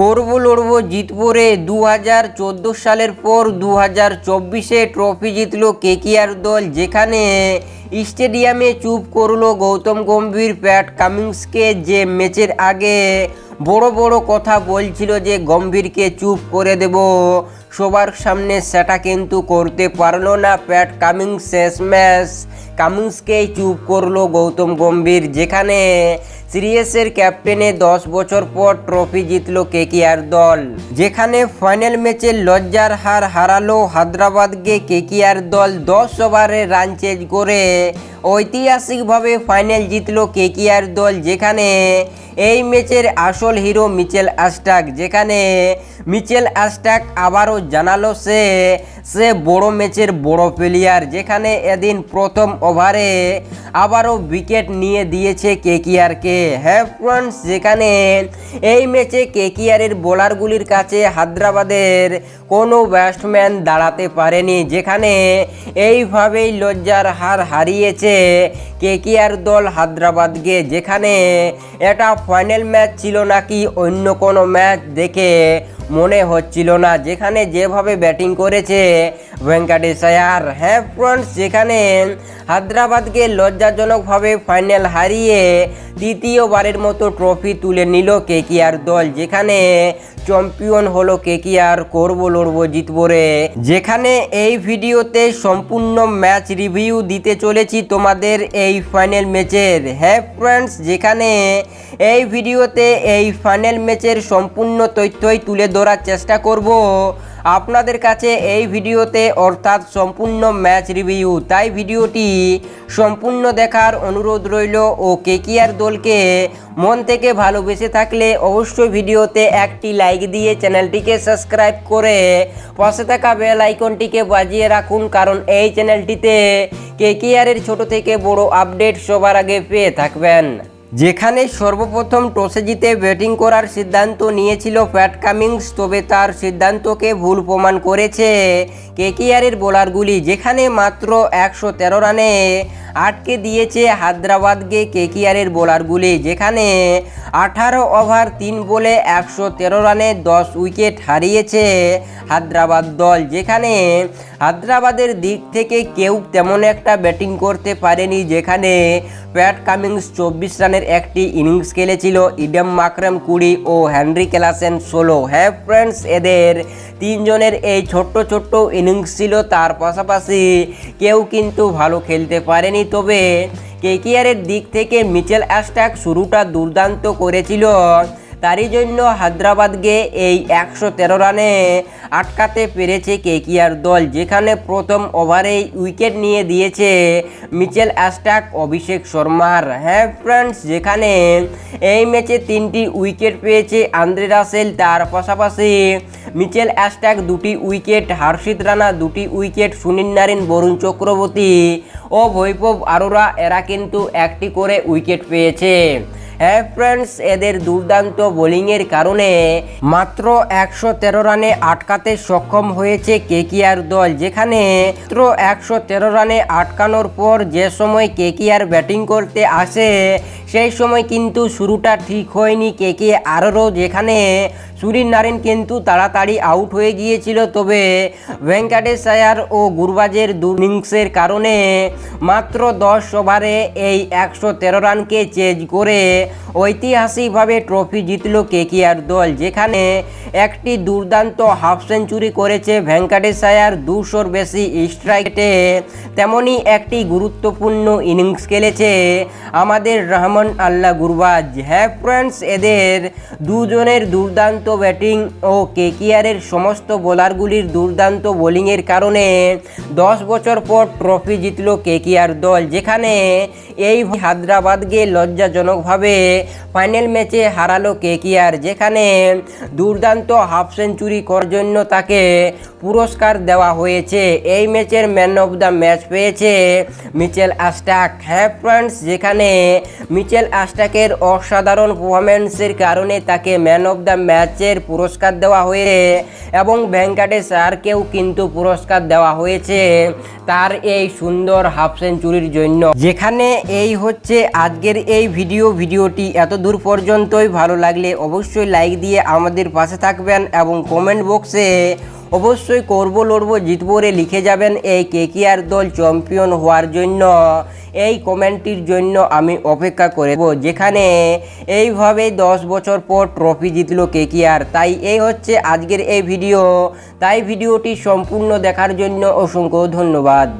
করব, লড়বো, জিতবো রে। দু হাজার চোদ্দ সালের পর দু হাজার চব্বিশে ট্রফি জিতলো কেকিআর দল, যেখানে স্টেডিয়ামে চুপ করল গৌতম গম্ভীর। প্যাট কামিংসকে যে ম্যাচের আগে বড় বড় কথা বলছিল যে গম্ভীরকে চুপ করে দেব, সবার সামনে সেটা কিন্তু করতে পারল না। প্যাট কামিংস শেষ ম্যাচ, কামিংসকেই চুপ করল গৌতম গম্ভীর, যেখানে সিরিয়াসের ক্যাপ্টেনে দশ বছর পর ট্রফি জিতলো কেকিআর দল। যেখানে ফাইনাল ম্যাচে লজ্জার হার হারালো হায়দ্রাবাদকে কেকিআর দল দশ ওভারে রান চেঞ্জ করে ঐতিহাসিকভাবে ফাইনাল জিতলো কেকিআর দল, যেখানে এই ম্যাচের আসল হিরো মিচেল অ্যাস্টাক যেখানে মিচেল অ্যাস্টাক আবারও জানালো সে সে বড় ম্যাচের বড় প্লেয়ার যেখানে এদিন প্রথম ওভারে আবারও উইকেট নিয়ে দিয়েছে কেকিআরকে হ্যাঁ ফ্রেন্ডস যেখানে এই ম্যাচে কেকিআরের বোলারগুলির কাছে হায়দ্রাবাদের কোনো ব্যাটসম্যান দাঁড়াতে পারেনি, যেখানে এইভাবেই লজ্জার হার হারিয়েছে কেকিআর দল হায়দ্রাবাদকে, যেখানে এটা ফাইনাল ম্যাচ ছিল নাকি অন্য কোনো ম্যাচ দেখে মনে হচ্ছিল না। যেখানে যেভাবে ব্যাটিং করেছে ভেঙ্কাটেশ আয়ার হ্যাঁ ফ্রন্টস যেখানে হায়দ্রাবাদকে লজ্জাজনকভাবে ফাইনাল হারিয়ে তৃতীয়বারের মতো ট্রফি তুলে নিল কেকিআর দল, যেখানে চ্যাম্পিয়ন হলো কেকিআর, করব, লড়বো, জিতবো রে। যেখানে এই ভিডিওতে সম্পূর্ণ ম্যাচ রিভিউ দিতে চলেছি তোমাদের এই ফাইনাল ম্যাচের। হ্যাঁ ফ্রেন্ডস, যেখানে এই ভিডিওতে এই ফাইনাল ম্যাচের সম্পূর্ণ তথ্যই তুলে ধরার চেষ্টা করব। আপনাদের কাছে এই ভিডিওতে অর্থাৎ সম্পূর্ণ ম্যাচ রিভিউ। তাই ভিডিওটি সম্পূর্ণ দেখার অনুরোধ রইল ও কেকিআর দলকে মন থেকে ভালোবেসে থাকলে অবশ্যই ভিডিওতে একটি লাইক দিয়ে চ্যানেলটিকে সাবস্ক্রাইব করে পাশে থাকা বেল আইকনটিকে বাজিয়ে রাখুন, কারণ এই চ্যানেলটিতে কেকিআরের ছোট থেকে বড় আপডেট সবার আগে পেয়ে থাকবেন। যেখানে সর্বপ্রথম টসে জিতে ব্যাটিং করার সিদ্ধান্ত নিয়েছিল প্যাট কামিংস, তবে তার সিদ্ধান্তকে ভুল প্রমাণ করেছে কেকিআরের বোলারগুলি, যেখানে মাত্র একশো তেরো রানে আটকে দিয়েছে হায়দ্রাবাদকে কেকিআরের বোলারগুলি, যেখানে আঠারো ওভার তিন বলে একশো তেরো রানে দশ উইকেট হারিয়েছে হায়দ্রাবাদ দল, যেখানে হায়দ্রাবাদের দিক থেকে কেউ তেমন একটা ব্যাটিং করতে পারেনি, যেখানে প্যাট কামিংস চব্বিশ রানের একটি ইনিংস খেলেছিল ইডেম মাকরাম কুড়ি ও হেনরি ক্লাসেন ষোলো। হ্যাঁ ফ্রেন্ডস, এদের তিনজনের এই ছোট্ট ছোট্ট ইনিংস ছিল, তার পাশাপাশি কেউ কিন্তু ভালো খেলতে পারেনি তবে কেকিআরের দিক থেকে মিচেল অ্যাস্টাক শুরুটা দুর্দান্ত করেছিল। তারই জন্য হায়দ্রাবাদকে এই একশো তেরো রানে আটকাতে পেরেছে কেকিআর দল, যেখানে প্রথম ওভারেই উইকেট নিয়ে দিয়েছে মিচেল অ্যাস্টাক অভিষেক শর্মার। হ্যাঁ ফ্রেন্ডস, যেখানে এই ম্যাচে তিনটি উইকেট পেয়েছে আন্দ্রে রাসেল, তার পাশাপাশি মিচেল অ্যাস্টাক দুটি উইকেট, হার্ষিত রানা দুটি উইকেট, সুনীল নারিন, বরুণ চক্রবর্তী ও বৈভব আরোরা, এরা কিন্তু একটি করে উইকেট পেয়েছে। হ্যাঁ ফ্রেন্ডস এদের দুর্দান্ত বোলিংয়ের কারণে মাত্র একশো তেরো রানে আটকাতে সক্ষম হয়েছে কেকিআর দল, যেখানে মাত্র একশো তেরো রানে আটকানোর পর যে সময় কেকিআর ব্যাটিং করতে আসে, সেই সময় কিন্তু শুরুটা ঠিক হয়নি কেকে আরও যেখানে সুনীল নারিন কিন্তু তাড়াতাড়ি আউট হয়ে গিয়েছিল। তবে ভেঙ্কাটেশ আয়ার ও গুরবাজের দুর্নিংসের কারণে মাত্র দশ ওভারে এই একশো তেরো রানকে চেজ করে ঐতিহাসিকভাবে ট্রফি জিতল কেকিআর দল, যেখানে একটি দুর্দান্ত হাফ সেঞ্চুরি করেছে ভেঙ্কাটেশ আয়ার দুশোর বেশি স্ট্রাইকে তেমনই একটি গুরুত্বপূর্ণ ইনিংস খেলেছে আমাদের রহমান আল্লাহ গুরবাজ। হ্যাঁ ফ্রেন্ডস এদের দুজনের দুর্দান্ত ব্যাটিং ও কেকিআরের সমস্ত বোলারগুলির দুর্দান্ত বোলিংয়ের কারণে দশ বছর পর ট্রফি জিতল কেকিআর দল, যেখানে এই হায়দ্রাবাদকে লজ্জাজনকভাবে ফাইনাল ম্যাচে হারালো কেকিআর, যেখানে দুর্দান্ত হাফ সেঞ্চুরি করার জন্য তাকে পুরস্কার দেওয়া হয়েছে। এই ম্যাচের ম্যান অফ দ্য ম্যাচ পেয়েছে মিচেল আস্টাক। হ্যাঁ ফ্রেন্ডস যেখানে মিচেল আস্টাকের অসাধারণ পারফরমেন্সের কারণে তাকে ম্যান অফ দ্য ম্যাচের পুরস্কার দেওয়া হয়েছে এবং ভেঙ্কাটেশ আরকেও কিন্তু পুরস্কার দেওয়া হয়েছে তার এই সুন্দর হাফ সেঞ্চুরির জন্য। যেখানে এই হচ্ছে আজকের এই ভিডিও ভিডিওটি এত দূর পর্যন্তই। ভালো লাগলে অবশ্যই লাইক দিয়ে আমাদের পাশে থাকবেন এবং কমেন্ট বক্সে অবশ্যই করব, লড়বো, জিতবো রে, লিখে যাবেন এই কেকিআর দল চ্যাম্পিয়ন হওয়ার জন্য। এই কমেন্টটির জন্য আমি অপেক্ষা করব, যেখানে এইভাবে দশ বছর পর ট্রফি জিতল কেকিআর। তাই এই হচ্ছে আজকের এই ভিডিও। তাই ভিডিওটি সম্পূর্ণ দেখার জন্য অসংখ্য ধন্যবাদ।